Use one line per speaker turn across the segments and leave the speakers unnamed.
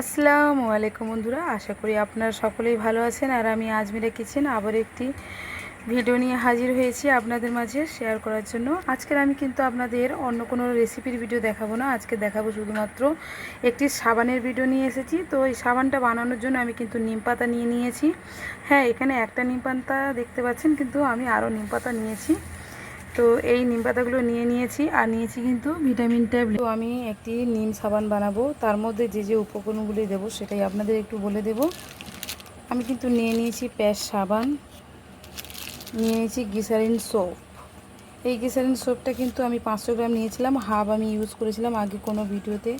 আসসালামু আলাইকুম বন্ধুরা, আশা করি আপনারা সকলেই ভালো আছেন। আর আমি আজমিরা কিচেন, আবার একটি ভিডিও নিয়ে হাজির হয়েছি আপনাদের মাঝে শেয়ার করার জন্য। আজকের আমি কিন্তু আপনাদের অন্য কোনো রেসিপির ভিডিও দেখাবো না। আজকে দেখাবো শুধুমাত্র একটি সাবানের ভিডিও নিয়ে এসেছি। তো এই সাবানটা বানানোর জন্য আমি কিন্তু নিম পাতা নিয়ে নিয়েছি। হ্যাঁ এখানে একটা নিম পাতা দেখতে পাচ্ছেন, কিন্তু আমি আরও নিম পাতা নিয়েছি। তো এই নিম পাতাগুলো নিয়ে নিয়েছি আর নিয়েছি কিন্তু ভিটামিন ট্যাবলেট তো আমি একটি নিম সাবান বানাবো। তার মধ্যে যে যে উপকরণগুলি দেবো সেটাই আপনাদের একটু বলে দেব। আমি কিন্তু নিয়ে নিয়েছি প্যাস সাবান, নিয়ে নিয়েছি গিসারিন সোপ। এই গিসারিন সোপটা কিন্তু আমি পাঁচশো গ্রাম নিয়েছিলাম। হাব আমি ইউজ করেছিলাম আগে কোনো ভিডিওতে।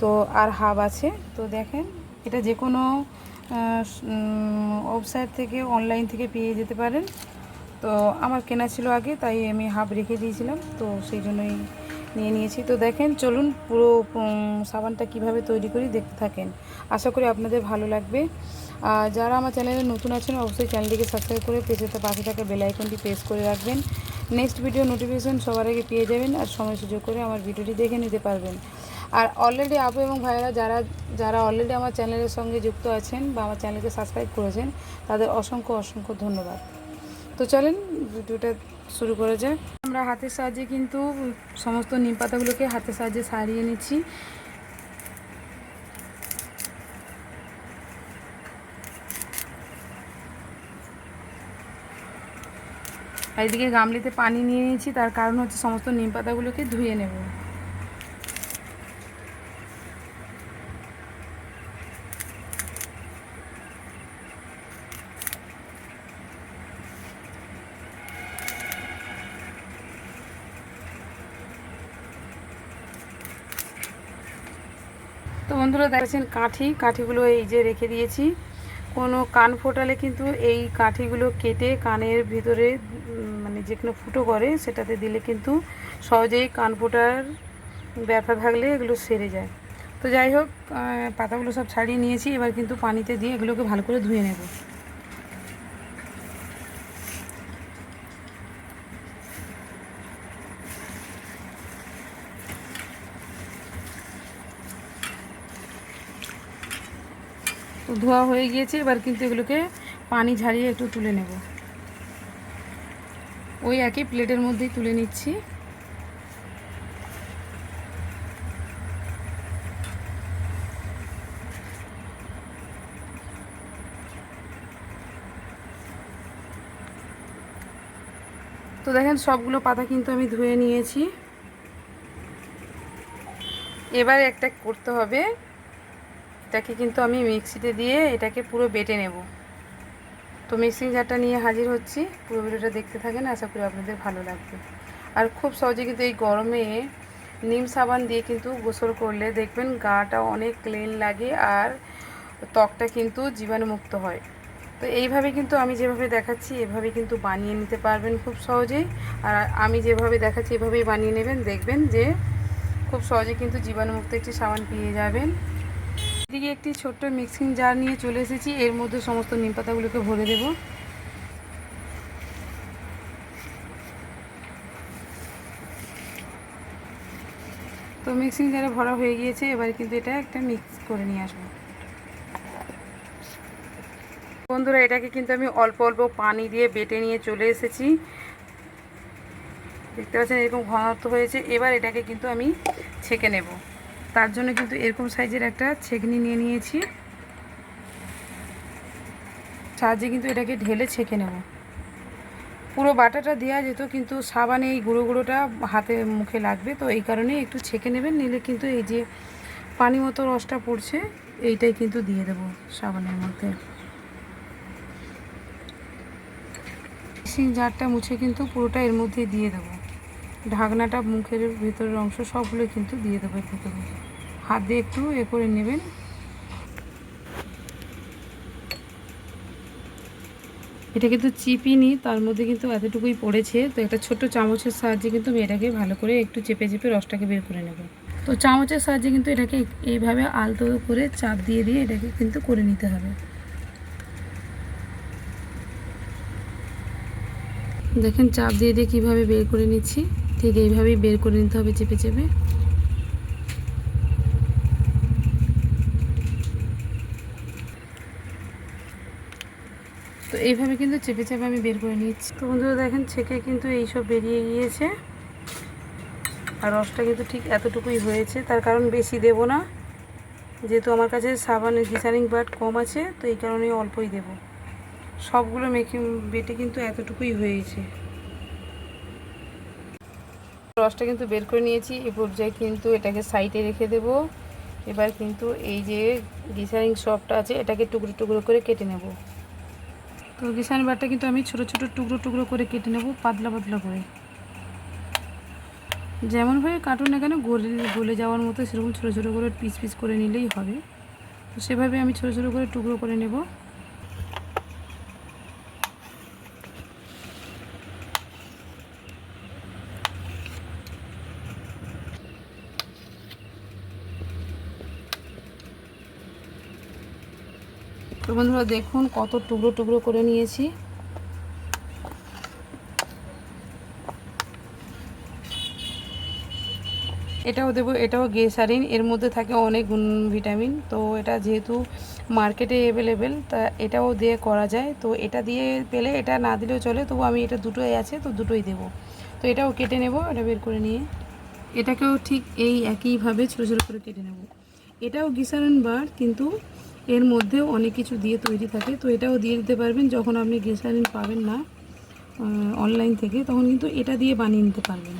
তো আর হাব আছে। তো দেখেন, এটা যে কোনো ওয়েবসাইট থেকে, অনলাইন থেকে পেয়ে যেতে পারেন। তো আমার কেনা ছিল আগে, তাই আমি হাফ রেখে দিয়েছিলাম, তো সেই জন্যই নিয়ে নিয়েছি। তো দেখেন, চলুন পুরো সাবানটা কীভাবে তৈরি করি, দেখতে থাকেন। আশা করি আপনাদের ভালো লাগবে। আর যারা আমার চ্যানেলে নতুন আছেন, অবশ্যই চ্যানেলটিকে সাবস্ক্রাইব করে পেজেতে পাশে থাকা বেল আইকনটি প্রেস করে রাখবেন। নেক্সট ভিডিও নোটিফিকেশন সবার আগে পেয়ে যাবেন আর সময় সুযোগ করে আমার ভিডিওটি দেখে নিতে পারবেন। আর অলরেডি আপু এবং ভাইয়েরা যারা যারা অলরেডি আমার চ্যানেলের সঙ্গে যুক্ত আছেন বা আমার চ্যানেলকে সাবস্ক্রাইব করেছেন, তাদের অসংখ্য অসংখ্য ধন্যবাদ। তো চলেন, ভিডিওটা শুরু করা যাক। আমরা হাতের সাহায্যে কিন্তু সমস্ত নিম পাতাগুলোকে হাতের সাহায্যে সারিয়ে নিচ্ছি। আর এদিকে গামলিতে পানি নিয়ে নিয়েছি, তার কারণ হচ্ছে সমস্ত নিম পাতাগুলোকে ধুয়ে নেব। বন্ধুরা দেখেছেন কাঠি। কাঠিগুলো এই যে রেখে দিয়েছি। কোনো কান ফোটালে কিন্তু এই কাঠিগুলো কেটে কানের ভিতরে মানে যে কোনো ফুটো করে, সেটাতে দিলে কিন্তু সহজেই কান ফোটার ব্যথা থাকলে এগুলো সেরে যায়। তো যাই হোক পাতাগুলো সব ছাড়িয়ে নিয়েছি। এবার কিন্তু পানিতে দিয়ে এগুলোকে ভালো করে ধুয়ে নেব। তো ধোয়া হয়ে গিয়েছে, এবার কিন্তু এগুলোকে পানি ঝারিয়ে একটু তুলে নেব। ওই একই প্লেটের মধ্যেই তুলে নিচ্ছি। তো দেখেন, সবগুলো পাতা কিন্তু আমি ধুয়ে নিয়েছি। এবার একটা করতে হবে এটাকে কিন্তু আমি মিক্সিতে দিয়ে এটাকে পুরো বেটে নেব। তো মিক্সিং জারটা নিয়ে হাজির হচ্ছি। পুরো ভিডিওটা দেখতে থাকেন, আশা করি আপনাদের ভালো লাগবে। আর খুব সহজে কিন্তু এই গরমে নিম সাবান দিয়ে কিন্তু গোসল করলে দেখবেন গাটা অনেক ক্লিন লাগে আর ত্বকটা কিন্তু জীবাণুমুক্ত হয়। তো এইভাবে কিন্তু আমি যেভাবে দেখাচ্ছি, এভাবে কিন্তু বানিয়ে নিতে পারবেন খুব সহজেই আর আমি যেভাবে দেখাচ্ছি, এভাবেই বানিয়ে নেবেন। দেখবেন যে খুব সহজে কিন্তু জীবাণুমুক্ত একটি সাবান পেয়ে যাবেন। এদিকে একটি ছোট্ট মিক্সিং জার নিয়ে চলে এসেছি। এর মধ্যে সমস্ত নিম পাতাগুলোকে ভরে দেব। তো মিক্সিং জারে ভরা হয়ে গিয়েছে। এবারে কিন্তু এটা একটা মিক্স করে নিয়ে আসব। বন্ধুরা, এটাকে কিন্তু আমি অল্প অল্প পানি দিয়ে বেটে নিয়ে চলে এসেছি। দেখতে পাচ্ছেন এরকম ঘনত্ব হয়েছে। এবার এটাকে কিন্তু আমি ছেঁকে নেব। তার জন্য কিন্তু এরকম সাইজের একটা ছেঁকনি নিয়ে নিয়েছি। সাহায্যে কিন্তু এটাকে ঢেলে ছেঁকে নেব। পুরো বাটাটা দেওয়া যেত, কিন্তু সাবানে এই গুঁড়ো গুঁড়োটা হাতে মুখে লাগবে, তো এই কারণে একটু ছেঁকে নেবেন, নিলে কিন্তু এই যে পানি মতো রসটা পড়ছে, এইটাই কিন্তু দিয়ে দেব সাবানের মধ্যে। মিক্সিং জারটা মুছে কিন্তু পুরোটা এর মধ্যে দিয়ে দেবো। ঢাকনাটা মুখের ভেতরের অংশ সবগুলো কিন্তু দিয়ে দেবো ভেতরে। হাত দিয়ে একটু এ করে নেবেন। এটা কিন্তু চিপিনি, তার মধ্যে কিন্তু এতটুকুই পড়েছে। তো একটা ছোট্ট চামচের সাহায্যে কিন্তু আমি এটাকে ভালো করে একটু চেপে চেপে রসটাকে বের করে নেব। তো চামচের সাহায্যে কিন্তু এটাকে এইভাবে আলতো করে চাপ দিয়ে দিয়ে এটাকে কিন্তু করে নিতে হবে। দেখেন, চাপ দিয়ে দিয়ে কীভাবে বের করে নিচ্ছি। ঠিক এইভাবেই বের করে নিতে হবে চেপে চেপে। তো এইভাবে কিন্তু চেপে চেপে আমি বের করে নিচ্ছি তো বন্ধুরা দেখেন, ছেঁকে কিন্তু এইসব বেরিয়ে গিয়েছে। আর রসটা কিন্তু ঠিক এতটুকুই হয়েছে। তার কারণ বেশি দেব না। যেহেতু আমার কাছে সাবান গিসারিং বাট কম আছে, তো এই কারণে অল্পই দেব। সবগুলো মেখে বেটে কিন্তু এতটুকুই হয়েছে। রসটা কিন্তু বের করে নিয়েছি। এই পর্যায়ে কিন্তু এটাকে সাইডে রেখে দেব। এবার কিন্তু এই যে ডিসাইনিং সবটা আছে, এটাকে টুকরো টুকরো করে কেটে নেব। তো ডিসাইন বারটা কিন্তু আমি ছোট ছোট টুকরো টুকরো করে কেটে নেব, পাতলা পাতলা করে। যেমনভাবে কাটুন না কেন, গলে গলে যাওয়ার মতো সেরকম ছোটো ছোটো করে পিস পিস করে নিলেই হবে। তো সেভাবে আমি ছোটো ছোটো করে টুকরো করে নেব। তো বন্ধুরা দেখুন কত টুকরো টুকরো করে নিয়েছি। এটাও দেবো, এটাও গেসারিন এর মধ্যে থাকে অনেক গুণ ভিটামিন। তো এটা যেহেতু মার্কেটে অ্যাভেলেবেল তা এটাও দিয়ে করা যায়। তো এটা দিয়ে পেলে, এটা না দিলেও চলে তবু আমি এটা দুটোই আছে, তো দুটোই দেবো। তো এটাও কেটে নেব, এটা বের করে নিয়ে। এটাকেও ঠিক এই একইভাবে ছোটো ছোটো করে কেটে নেব। এটাও গ্লিসারিন বার কিন্তু এর মধ্যেও অনেক কিছু দিয়ে তৈরি থাকে। তো এটাও দিয়ে দিতে পারবেন যখন আপনি গ্লিসারিন পাবেন না অনলাইন থেকে, তখন কিন্তু এটা দিয়ে বানিয়ে নিতে পারবেন।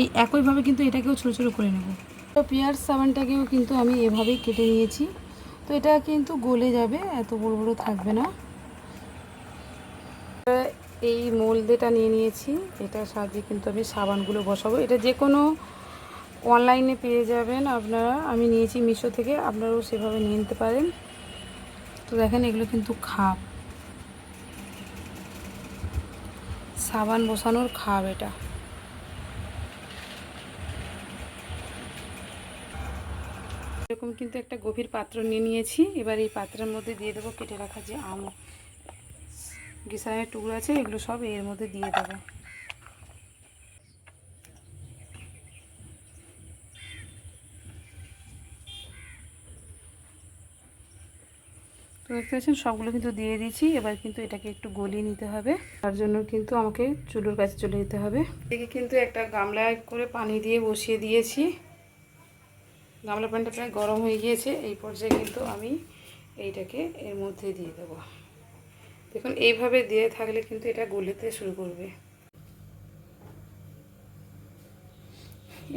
এই একইভাবে কিন্তু এটাকেও ছোটো ছোটো করে নেব। তো পেঁয়াজ সাবানটাকেও কিন্তু আমি এভাবেই কেটে নিয়েছি। তো এটা কিন্তু গলে যাবে, এত বড় বড় থাকবে না। এই মোলদেটা নিয়ে নিয়েছি। এটা সাহায্যে কিন্তু আমি সাবানগুলো বসাবো। এটা যে কোনো অনলাইনে পেয়ে যাবেন আপনারা। আমি নিয়েছি মিশো থেকে, আপনারাও সেভাবে নিয়ে নিতে পারেন। তো দেখেন, এগুলো কিন্তু খাপ সাবান বসানোর খাপ এটা। এরকম কিন্তু একটা গভীর পাত্র নিয়ে নিয়েছি। এবার এই পাত্রের মধ্যে দিয়ে দেবো, কেটে রাখা যে আম, গিসানের টুকরো আছে, এগুলো সব এর মধ্যে দিয়ে দেবো। দেখতে পাচ্ছেন, সবগুলো কিন্তু দিয়ে দিয়েছি। এবার কিন্তু এটাকে একটু গলিয়ে নিতে হবে। তার জন্য কিন্তু আমাকে চুলোর কাছে চলে যেতে হবে। এদিকে কিন্তু একটা গামলায় করে পানি দিয়ে বসিয়ে দিয়েছি। গামলা পানিটা প্রায় গরম হয়ে গিয়েছে। এই পর্যায়ে কিন্তু আমি এইটাকে এর মধ্যে দিয়ে দেবো। দেখুন, এইভাবে দিয়ে থাকলে কিন্তু এটা গলিতে শুরু করবে।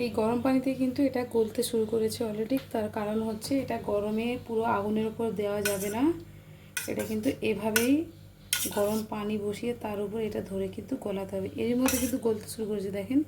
এই গরম পানিতে কিন্তু এটা গলতে শুরু করেছে অলরেডি তার কারণ হচ্ছে এটা গরমে পুরো আগুনের উপর দেওয়া যাবে না। এটা কিন্তু এভাবেই গরম পানি বসিয়ে তার উপর এটা ধরে কিন্তু গলাতে হবে। এর মধ্যে কিন্তু গলতে শুরু করেছে, দেখেন।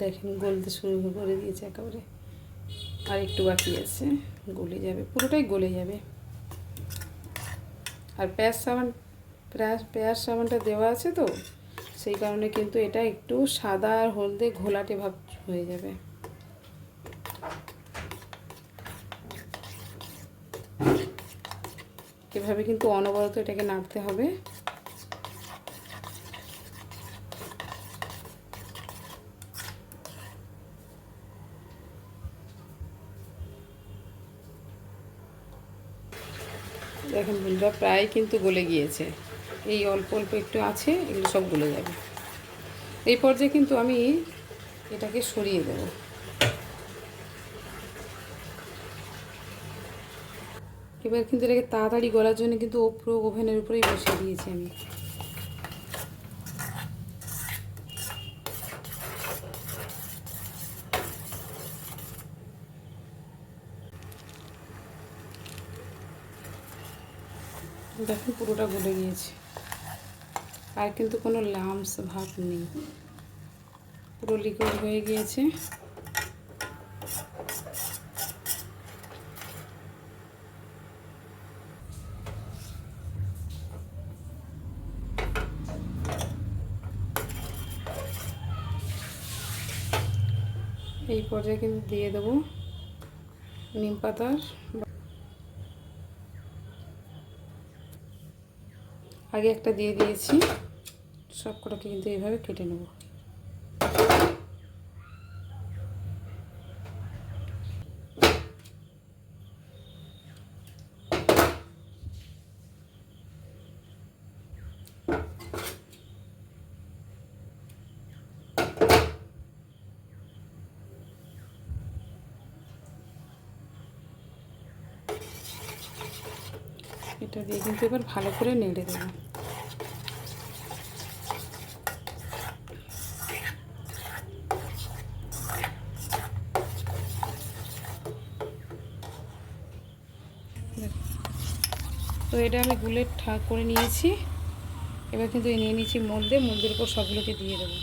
দেখেন গলতে শুরু করে দিয়েছে একেবারে। আর একটু বাকি আছে, গলে যাবে, পুরোটাই গলে যাবে। আর পেঁয়াজ সাবান, পেঁয়াজ সাবানটা দেওয়া আছে তো, সেই কারণে কিন্তু এটা একটু সাদা আর হলদে ঘোলাটে ভাব হয়ে যাবে। এভাবে কিন্তু অনবরত এটাকে নাড়তে হবে। দেখেন বন্ধুরা, প্রায় কিন্তু গলে গিয়েছে। এই অল্প অল্প একটু আছে, এগুলো সব গলে যাবে। এই পর্যায়ে কিন্তু আমি এটাকে সরিয়ে দেব। এবার কিন্তু এটাকে তাড়াতাড়ি গলার জন্য কিন্তু ওপর ওভেনের উপরেই বসিয়ে দিয়েছি আমি। দেখুন, পুরোটা গলে গিয়েছে। আর কিন্তু কোনো লামস ভাব নেই। পুরো লিকুইড হয়ে গিয়েছে। এই পর্যায়ে কিন্তু দিয়ে দেবো নিম পাতার আগে একটা দিয়ে দিয়েছি। সব কটাকে কিন্তু এইভাবে কেটে নেব। এটা দিয়ে কিন্তু এবার ভালো করে নেড়ে দেবো। তো এটা আমি গুলে ঠাক করে নিয়েছি। এবার কিন্তু নিয়ে নিয়েছি মলদে মলদের উপর সবগুলোকে দিয়ে দেবো।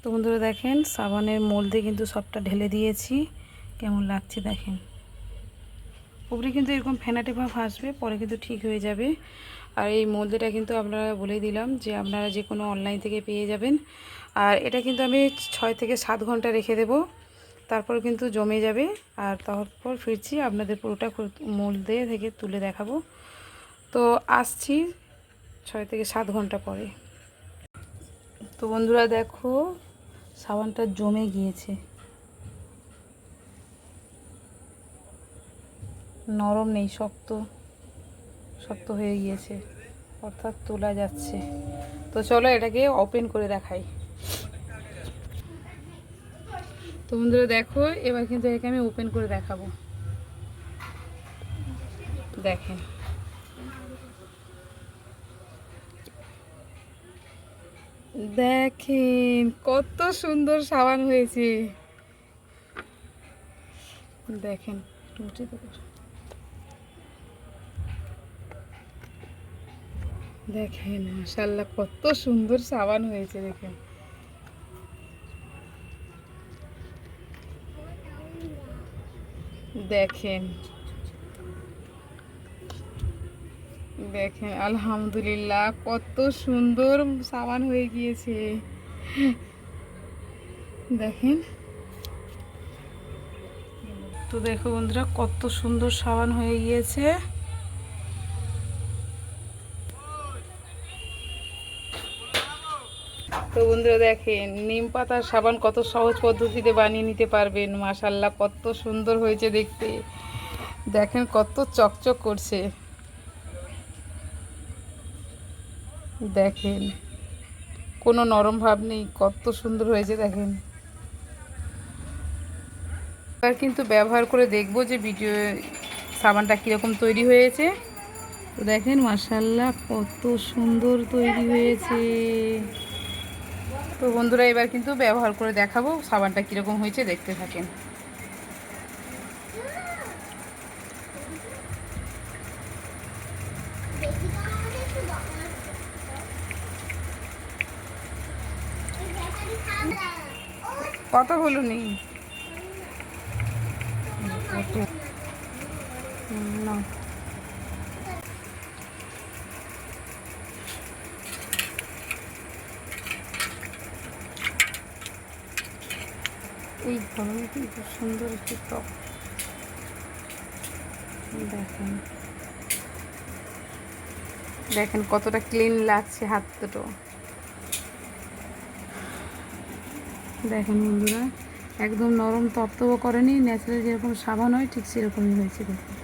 তো বন্ধুরা দেখেন, সাবানের মলদে কিন্তু সবটা ঢেলে দিয়েছি। কেমন লাগছে দেখেন। উপরে কিন্তু এরকম ফেনাটে ভাব আসবে, পরে কিন্তু ঠিক হয়ে যাবে। আর এই মলদেটা কিন্তু আপনারা বলেই দিলাম যে আপনারা যে কোনো অনলাইন থেকে পেয়ে যাবেন। আর এটা কিন্তু আমি ছয় থেকে সাত ঘণ্টা রেখে দেব। তারপর কিন্তু জমে যাবে। আর তারপর ফিরছি আপনাদের পুরোটা মলদে থেকে তুলে দেখাবো। তো আসছি ছয় থেকে সাত ঘণ্টা পরে। তো বন্ধুরা দেখো, সাবানটা জমে গিয়েছে। নরম নেই, শক্ত শক্ত হয়ে গিয়েছে। অর্থাৎ তোলা যাচ্ছে। তো চলো এটাকে ওপেন করে দেখাই। তো বন্ধুরা দেখো, এবার কিন্তু এটাকে আমি ওপেন করে দেখাবো। দেখেন। দেখেন, কত সুন্দর সাবান হয়েছে। দেখেন রুটি দেবো। দেখেন মাশাল্লাহ কত সুন্দর সাবান হয়েছে, দেখেন। দেখেন। দেখেন, আলহামদুলিল্লাহ, কত সুন্দর সাবান হয়ে গিয়েছে। দেখেন। তো দেখো বন্ধুরা, কত সুন্দর সাবান হয়ে গিয়েছে। তো বন্ধুরা দেখেন, নিম পাতার সাবান কত সহজ পদ্ধতিতে বানিয়ে নিতে পারবেন। মাশাল্লাহ কত সুন্দর হয়েছে দেখতে। দেখেন কত চকচক করছে। দেখেন, কোনো নরম ভাব নেই, কত সুন্দর হয়েছে, দেখেন। এবার কিন্তু ব্যবহার করে দেখব যে ভিডিও সাবানটা কীরকম তৈরি হয়েছে। তো দেখেন মাসাল্লাহ কত সুন্দর তৈরি হয়েছে। তো বন্ধুরা, এবার কিন্তু ব্যবহার করে দেখাবো সাবানটা কীরকম হয়েছে, দেখতে থাকেন। কত হলো নি না এই গরমে কিন্তু সুন্দর একটি টপ। দেখেন। দেখেন কতটা ক্লিন লাগছে হাত দুটো দেখেন বন্ধুরা, একদম নরম তপ্তও করেনি ন্যাচারাল যেরকম সাবান হয়, ঠিক সেরকমই হয়েছে দেখুন